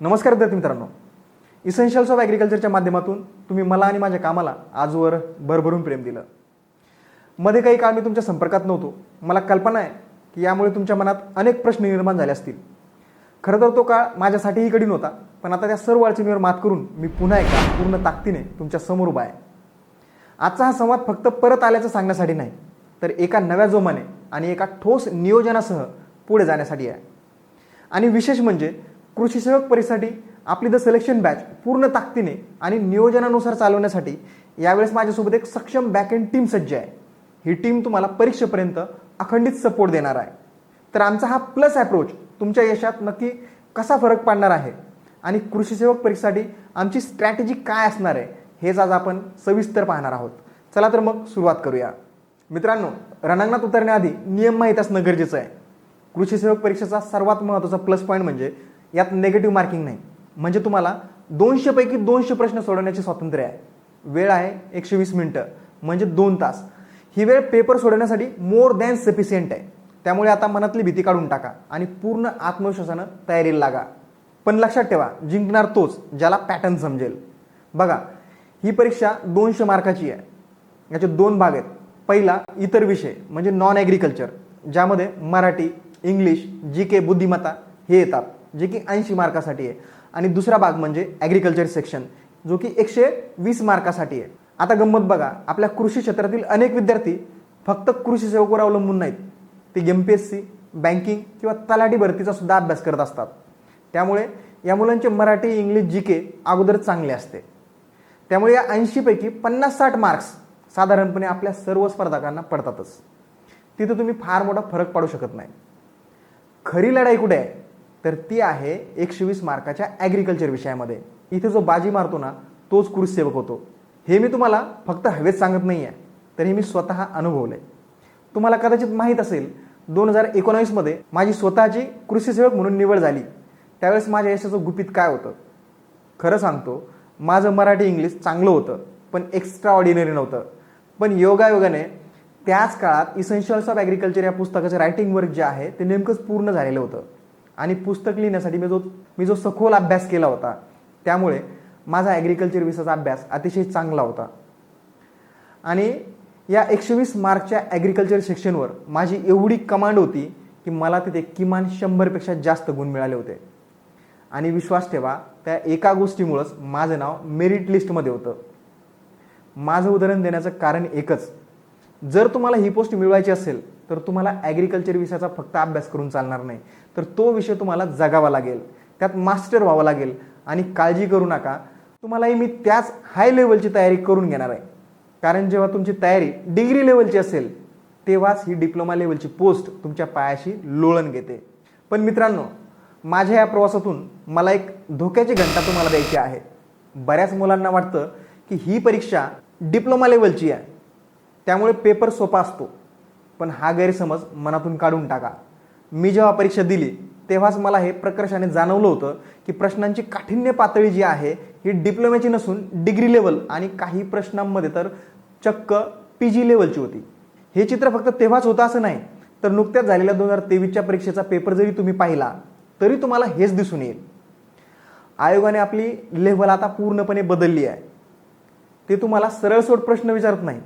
नमस्कार विद्यार्थी मित्रांनो. इसेन्शियल्स ऑफ ॲग्रिकल्चरच्या माध्यमातून तुम्ही मला आणि माझ्या कामाला आजवर भरभरून प्रेम दिलं. मध्ये काही काळ मी तुमच्या संपर्कात नव्हतो. मला कल्पना आहे की यामुळे तुमच्या मनात अनेक प्रश्न निर्माण झाले असतील. खरं तर तो काळ माझ्यासाठीही कठीण होता पण आता त्या सर्व अडचणीवर मात करून मी पुन्हा एकदा पूर्ण ताकदीने तुमच्यासमोर उभा आहे. आजचा हा संवाद फक्त परत आल्याचं सांगण्यासाठी नाही तर एका नव्या जोमाने आणि एका ठोस नियोजनासह पुढे जाण्यासाठी आहे. आणि विशेष म्हणजे कृषी सेवक परीसाठी आपली द सिलेक्शन बॅच पूर्ण ताकदीने आणि नियोजनानुसार चालवण्यासाठी यावेळेस माझ्यासोबत एक सक्षम बॅक एंड टीम सज्ज आहे. ही टीम तुम्हाला परीक्षेपर्यंत अखंडित सपोर्ट देणार आहे. तर आमचा हा प्लस अप्रोच तुमच्या यशात नक्की कसा फरक पाडणार आहे? आणि कृषी सेवक परीक्षेसाठी आमची स्ट्रॅटेजी काय असणार आहे? हेच आज आपण सविस्तर पाहणार आहोत. चला तर मग सुरुवात करूया. मित्रांनो रणांगणात उतरण्याआधी नियम माहीत असणं गरजेचं आहे. कृषी सेवक परीक्षेचा सर्वात महत्त्वाचा प्लस पॉईंट म्हणजे यात नेगेटिव्ह मार्किंग नाही. म्हणजे तुम्हाला दोनशेपैकी दोनशे प्रश्न सोडवण्याचे स्वातंत्र्य आहे. वेळ आहे एकशे वीस मिनटं. म्हणजे दोन तास. ही वेळ पेपर सोडवण्यासाठी मोर दॅन सफिशियंट आहे. त्यामुळे आता मनातली भीती काढून टाका आणि पूर्ण आत्मविश्वासानं तयारीला लागा. पण लक्षात ठेवा जिंकणार तोच ज्याला पॅटर्न समजेल. बघा ही परीक्षा दोनशे मार्काची आहे. याचे दोन भाग आहेत. पहिला इतर विषय म्हणजे नॉन ॲग्रिकल्चर ज्यामध्ये मराठी इंग्लिश जी के बुद्धिमत्ता हे येतात. जे की ऐंशी मार्कासाठी आहे. आणि दुसरा भाग म्हणजे ॲग्रिकल्चर सेक्शन जो की एकशे वीस मार्कासाठी आहे. आता गंमत बघा आपल्या कृषी क्षेत्रातील अनेक विद्यार्थी फक्त कृषी सेवकावर अवलंबून नाहीत. ते M P S C banking किंवा तलाठी भरतीचा सुद्धा अभ्यास करत असतात. त्यामुळे या मुलांचे मराठी इंग्लिश जी के अगोदर चांगले असते. त्यामुळे या ऐंशीपैकी पन्नास साठ मार्क्स साधारणपणे आपल्या सर्व स्पर्धकांना पडतातच. तिथं तुम्ही फार मोठा फरक पाडू शकत नाही. खरी लढाई कुठे आहे? तर ती आहे एकशे वीस मार्काच्या ॲग्रिकल्चर विषयामध्ये. इथे जो बाजी मारतो ना तोच कुरुसेवक होतो. हे मी तुम्हाला फक्त हवेत सांगत नाही आहे तर हे मी स्वतः अनुभवलंय. तुम्हाला कदाचित माहीत असेल दोन हजार एकोणावीसमध्ये माझी स्वतःची कृषीसेवक म्हणून निवड झाली. त्यावेळेस माझ्या यशाचं गुपित काय होतं? खरं सांगतो माझं मराठी इंग्लिश चांगलं होतं पण एक्स्ट्रा ऑर्डिनरी नव्हतं. पण योगायोगाने त्याच काळात इसेन्शियल्स ऑफ ॲग्रिकल्चर या पुस्तकाचं रायटिंग वर्क जे आहे ते नेमकंच पूर्ण झालेलं होतं. आणि पुस्तक लिहिण्यासाठी मी जो मी जो सखोल अभ्यास केला होता त्यामुळे माझा ॲग्रिकल्चर विषयाचा अभ्यास अतिशय चांगला होता. आणि या एकशे वीस मार्कच्या ॲग्रिकल्चर सेक्शनवर माझी एवढी कमांड होती की मला तिथे किमान शंभरपेक्षा जास्त गुण मिळाले होते. आणि विश्वास ठेवा त्या एका गोष्टीमुळंच माझं नाव मेरिट लिस्टमध्ये होतं. माझं उदाहरण देण्याचं कारण एकच. जर तुम्हाला ही पोस्ट मिळवायची असेल तर तुम्हाला ॲग्रिकल्चर विषयाचा फक्त अभ्यास करून चालणार नाही. तर तो विषय तुम्हाला जगावा लागेल. त्यात मास्टर व्हावं लागेल. आणि काळजी करू नका. तुम्हालाही मी त्याच हाय लेवलची तयारी करून घेणार आहे. कारण जेव्हा तुमची तयारी डिग्री लेवलची असेल तेव्हाच ही डिप्लोमा लेवलची पोस्ट तुमच्या पायाशी लोळण घेते. पण मित्रांनो माझ्या या प्रवासातून मला एक धोक्याची घंटा तुम्हाला द्यायची आहे. बऱ्याच मुलांना वाटतं की ही परीक्षा डिप्लोमा लेवलची आहे. त्यामुळे पेपर सोपा असतो. पण हा गैरसमज मनातून काढून टाका. मी जेव्हा परीक्षा दिली तेव्हाच मला हे प्रकर्षाने जाणवलं होतं की प्रश्नांची काठिण्य पातळी जी आहे ही डिप्लोम्याची नसून डिग्री लेवल आणि काही प्रश्नांमध्ये तर चक्क पी जी लेवलची होती. हे चित्र फक्त तेव्हाच होतं असं नाही तर नुकत्याच झालेल्या दोन हजार तेवीसच्या परीक्षेचा पेपर जरी तुम्ही पाहिला तरी तुम्हाला हेच दिसून येईल. आयोगाने आपली लेव्हल आता पूर्णपणे बदलली आहे. ते तुम्हाला सरळसोट प्रश्न विचारत नाही.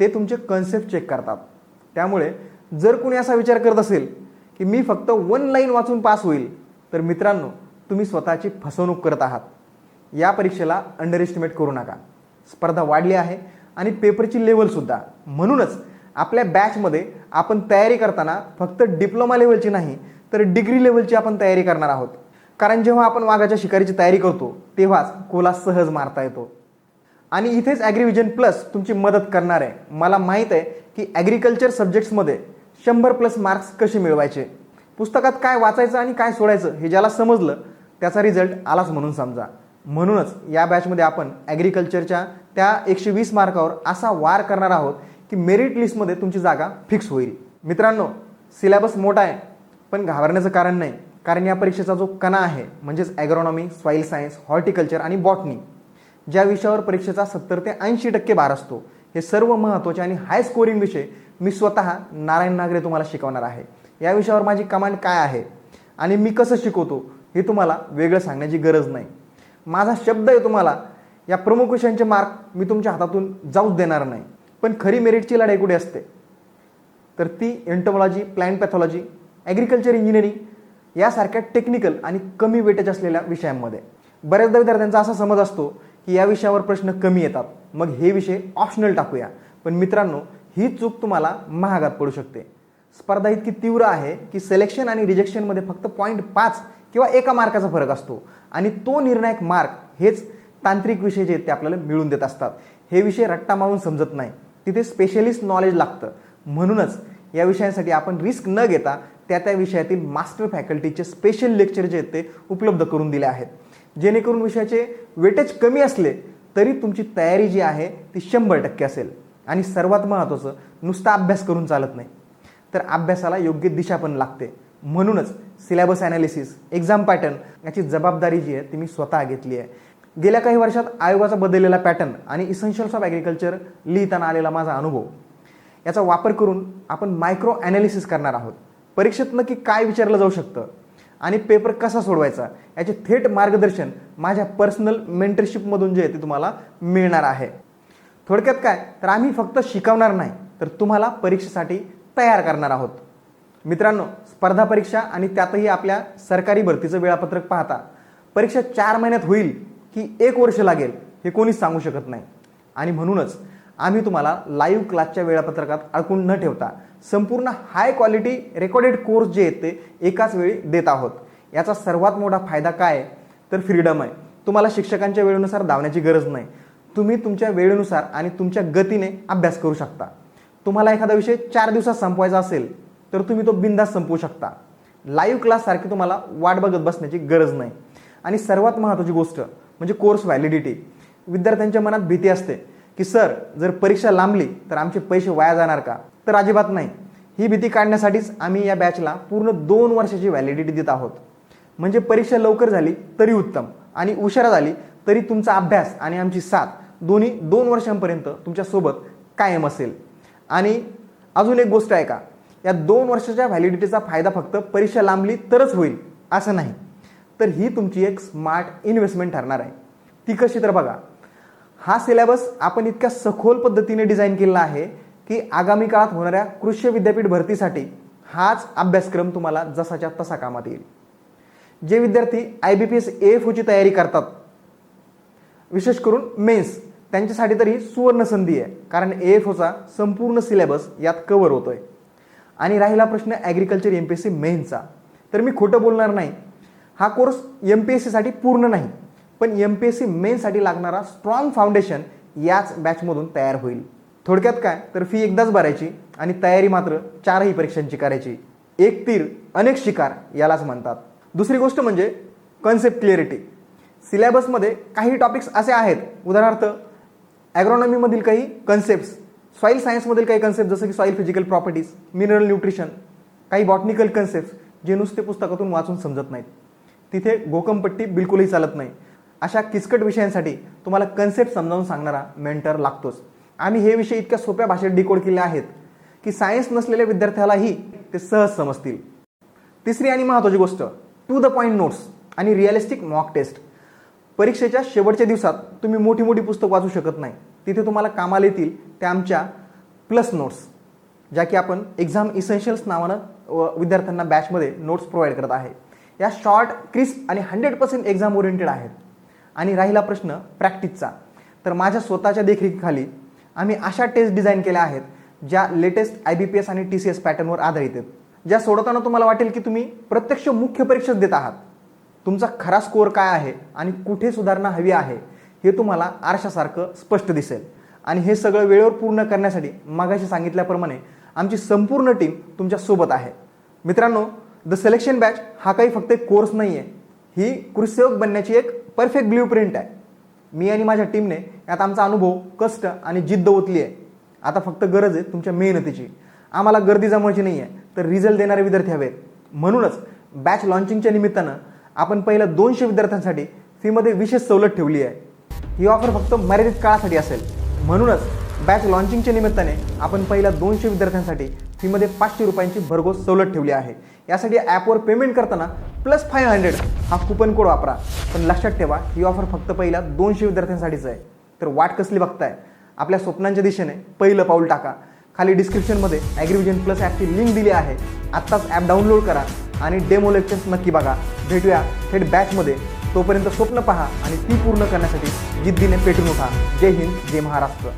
ते तुमचे कन्सेप्ट चेक करतात. त्यामुळे जर कोणी असा विचार करत असेल की मी फक्त वन लाईन वाचून पास होईल तर मित्रांनो तुम्ही स्वतःची फसवणूक करत आहात. या परीक्षेला अंडर एस्टिमेट करू नका. स्पर्धा वाढली आहे आणि पेपरची लेवलसुद्धा म्हणूनच आपल्या बॅचमध्ये आपण तयारी करताना फक्त डिप्लोमा लेवलची नाही तर डिग्री लेवलची आपण तयारी करणार आहोत. कारण जेव्हा आपण वाघाच्या शिकारीची तयारी करतो तेव्हाच कोला सहज मारता येतो. आणि इथेच ॲग्रिव्हिजन प्लस तुमची मदत करणार आहे. मला माहीत आहे की ॲग्रिकल्चर सब्जेक्ट्समध्ये शंभर प्लस मार्क्स कसे मिळवायचे? पुस्तकात काय वाचायचं आणि काय सोडायचं हे ज्याला समजलं त्याचा रिझल्ट आलाच म्हणून समजा. म्हणूनच या बॅचमध्ये आपण ॲग्रिकल्चरच्या त्या एकशे वीस मार्कावर असा वार करणार आहोत की मेरिट लिस्टमध्ये तुमची जागा फिक्स होईल. मित्रांनो सिलेबस मोठा आहे पण घाबरण्याचं कारण नाही. कारण या परीक्षेचा जो कणा आहे म्हणजेच ॲग्रॉनॉमी सॉईल सायन्स हॉर्टिकल्चर आणि बॉटनी ज्या विषयावर परीक्षेचा सत्तर ते ऐंशी टक्के भार असतो हे सर्व महत्त्वाचे आणि हाय स्कोरिंग विषय मी स्वतः नारायण नागरे तुम्हाला शिकवणार आहे. या विषयावर माझी कमांड काय आहे? आणि मी कसं शिकवतो हे तुम्हाला वेगळं सांगण्याची गरज नाही. माझा शब्द आहे तुम्हाला या प्रमुख विषयांचे मार्क मी तुमच्या हातातून जाऊच देणार नाही. पण खरी मेरिटची लढाई कुठे असते? तर ती entomology plan pathology agriculture engineering यासारख्या टेक्निकल आणि कमी वेटेज असलेल्या विषयांमध्ये. बऱ्याचदा विद्यार्थ्यांचा असा समज असतो की या विषयावर प्रश्न कमी येतात. मग हे विषय ऑप्शनल टाकूया. पण मित्रांनो ही चूक तुम्हाला महागात पडू शकते. स्पर्धा इतकी तीव्र आहे की सिलेक्शन आणि रिजेक्शनमध्ये फक्त पॉईंट पाच किंवा एका मार्काचा फरक असतो. आणि तो निर्णायक मार्क हेच तांत्रिक विषय जे आहेत ते आपल्याला मिळून देत असतात. हे विषय रट्टा मारून समजत नाही. तिथे स्पेशलिस्ट नॉलेज लागतं. म्हणूनच या विषयांसाठी आपण रिस्क न घेता त्या त्या विषयातील मास्टर फॅकल्टीचे स्पेशल लेक्चर जे आहेत ते उपलब्ध करून दिले आहेत. जेणेकरून विषयाचे वेटेज कमी असले तरी तुमची तयारी जी आहे ती शंभर टक्के असेल. आणि सर्वात महत्त्वाचं नुसता अभ्यास करून चालत नाही. तर अभ्यासाला योग्य दिशा पण लागते. म्हणूनच सिलेबस ॲनालिसिस एक्झाम पॅटर्न याची जबाबदारी जी आहे ती मी स्वतः घेतली आहे. गेल्या काही वर्षात आयोगाचा बदललेला पॅटर्न आणि इसेन्शियल्स ऑफ ॲग्रिकल्चर लिहिताना आलेला माझा अनुभव. याचा वापर करून आपण मायक्रो ॲनालिसिस करणार आहोत. परीक्षेत नक्की काय विचारलं जाऊ शकतं? आणि पेपर कसा सोडवायचा? याचे थेट मार्गदर्शन माझ्या पर्सनल मेंटरशिपमधून जे आहे ते तुम्हाला मिळणार आहे. थोडक्यात काय? तर आम्ही फक्त शिकवणार नाही तर तुम्हाला परीक्षेसाठी तयार करणार आहोत. मित्रांनो स्पर्धा परीक्षा आणि त्यातही आपल्या सरकारी भरतीचं वेळापत्रक पाहता. परीक्षा चार महिन्यात होईल की एक वर्ष लागेल हे कोणीच सांगू शकत नाही. आणि म्हणूनच आम्ही तुम्हाला लाईव्ह क्लासच्या वेळापत्रकात अडकून न ठेवता संपूर्ण हाय क्वालिटी रेकॉर्डेड कोर्स जे आहेत ते एकाच वेळी देत आहोत. याचा सर्वात मोठा फायदा काय? आहे तर फ्रीडम आहे. तुम्हाला शिक्षकांच्या वेळेनुसार धावण्याची गरज नाही. तुम्ही तुमच्या वेळेनुसार आणि तुमच्या गतीने अभ्यास करू शकता. तुम्हाला एखादा विषय चार दिवसात संपवायचा असेल तर तुम्ही तो बिंदास संपवू शकता. लाईव्ह क्लाससारखी तुम्हाला वाट बघत बसण्याची गरज नाही. आणि सर्वात महत्त्वाची गोष्ट म्हणजे कोर्स व्हॅलिडिटी विद्यार्थ्यांच्या मनात भीती असते की सर जर परीक्षा लांबली तर आमचे पैसे वाया जाणार का? तर अजिबात नाही. ही भीती काढण्यासाठीच आम्ही या बॅचला पूर्ण दोन वर्षाची व्हॅलिडिटी देत आहोत. म्हणजे परीक्षा लवकर झाली तरी उत्तम. आणि उशिरा झाली तरी तुमचा अभ्यास आणि आमची साथ दोन्ही दोन वर्षांपर्यंत तुमच्यासोबत कायम असेल. आणि अजून एक गोष्ट आहे का? या दोन वर्षाच्या व्हॅलिडिटीचा फायदा फक्त परीक्षा लांबली तरच होईल असं नाही. तर ही तुमची एक स्मार्ट इन्व्हेस्टमेंट ठरणार आहे. ती कशी तर बघा. हा सिलेबस आपण इतक्या सखोल पद्धतीने डिझाईन केलेला आहे की आगामी काळात होणाऱ्या कृषी विद्यापीठ भरतीसाठी हाच अभ्यासक्रम तुम्हाला जसाच्या तसा कामात येईल. जे विद्यार्थी I B P S A F ओची तयारी करतात विशेष करून मेन्स त्यांच्यासाठी तरी सुवर्ण संधी आहे कारण ए एफ ओचा संपूर्ण सिलेबस यात कव्हर होतोय. आणि राहिला प्रश्न agriculture M P S C मेन्सचा तर मी खोटं बोलणार नाही. हा कोर्स एम पी एस सीसाठी पूर्ण नाही पण एम पी एस सी मेन्ससाठी लागणारा स्ट्रॉंग फाउंडेशन याच बॅचमधून तयार होईल. थोडक्यात काय? तर फी एकदाच भरायची आणि तयारी मात्र चारही परीक्षांची करायची. एक तीर अनेक शिकार यालाच म्हणतात. दुसरी गोष्ट म्हणजे कन्सेप्ट क्लिअरिटी सिलेबसमध्ये काही टॉपिक्स असे आहेत. उदाहरणार्थ ॲग्रॉनॉमीमधील काही कन्सेप्ट्स सॉईल सायन्समधील काही कन्सेप्ट जसं की soil physical properties mineral nutrition काही बॉटनिकल कन्सेप्ट जे नुसते पुस्तकातून वाचून समजत नाहीत. तिथे गोकमपट्टी बिलकुलही चालत नाही. अशा किचकट विषयांसाठी तुम्हाला कन्सेप्ट समजावून सांगणारा मेंटर लागतोच. आम्ही हे विषय इतक्या सोप्या भाषेत डिकोड केले आहेत की सायन्स नसलेल्या विद्यार्थ्यालाही ते सहज समजतील. तिसरी आणि महत्त्वाची गोष्ट टू द पॉईंट नोट्स आणि रिअलिस्टिक मॉक टेस्ट परीक्षेच्या शेवटच्या दिवसात तुम्ही मोठी मोठी पुस्तक वाचू शकत नाही. तिथे तुम्हाला कामाला येतील त्या आमच्या प्लस नोट्स ज्या की आपण एक्झाम इसेन्शियल्स नावानं व विद्यार्थ्यांना बॅचमध्ये नोट्स प्रोव्हाइड करत आहे. या शॉर्ट क्रिस्प आणि हंड्रेड पर्सेंट एक्झाम ओरिएंटेड आहेत. आणि राहिला प्रश्न प्रॅक्टिसचा तर माझ्या स्वतःच्या देखरेखीखाली आम्ही अशा टेस्ट डिझाईन केल्या आहेत ज्या latest I B P S आणि टी सी एस पॅटर्नवर आधारित आहेत. ज्या सोडवताना तुम्हाला वाटेल की तुम्ही प्रत्यक्ष मुख्य परीक्षेत देत आहात. तुमचा खरा स्कोअर काय आहे आणि कुठे सुधारणा हवी आहे हे तुम्हाला आरशासारखं स्पष्ट दिसेल. आणि हे सगळं वेळेवर पूर्ण करण्यासाठी मागाशी सांगितल्याप्रमाणे आमची संपूर्ण टीम तुमच्यासोबत आहे. मित्रांनो द सिलेक्शन बॅच हा काही फक्त एक कोर्स नाही आहे ही कृषीसेवक बनण्याची एक परफेक्ट ब्ल्यू प्रिंट आहे. मी आणि माझ्या टीमने यात आमचा अनुभव कष्ट आणि जिद्द ओतली आहे. आता फक्त गरज आहे तुमच्या मेहनतीची. आम्हाला गर्दी जमवायची नाही आहे तर रिझल्ट देणारे विद्यार्थी हवेत. म्हणूनच बॅच लॉन्चिंगच्या निमित्तानं आपण पहिल्या दोनशे विद्यार्थ्यांसाठी फीमध्ये विशेष सवलत ठेवली आहे. ही ऑफर फक्त मर्यादित काळासाठी असेल. म्हणूनच बॅच लॉन्चिंगच्या निमित्ताने आपण पहिल्या दोनशे विद्यार्थ्यांसाठी फीमध्ये पाचशे रुपयांची भरघोस सवलत ठेवली आहे. यासाठी ॲपवर पेमेंट करताना प्लस फाय हंड्रेड हा कुपन कोड वापरा. पण लक्षात ठेवा ही ऑफर फक्त पहिल्या दोनशे विद्यार्थ्यांसाठीच आहे. तर वाट कसली बघताय? आपल्या स्वप्नांच्या दिशेने पहिलं पाऊल टाका. खाली डिस्क्रिप्शनमध्ये ॲग्रिव्हिजन प्लस ॲपची लिंक दिली आहे. आत्ताच ॲप डाउनलोड करा आणि डेमो लेक्चर्स नक्की बघा. भेटूया थेट बॅचमध्ये. तोपर्यंत स्वप्न पहा आणि ती पूर्ण करण्यासाठी जिद्दीने पेटून उठा. जय हिंद जय महाराष्ट्र.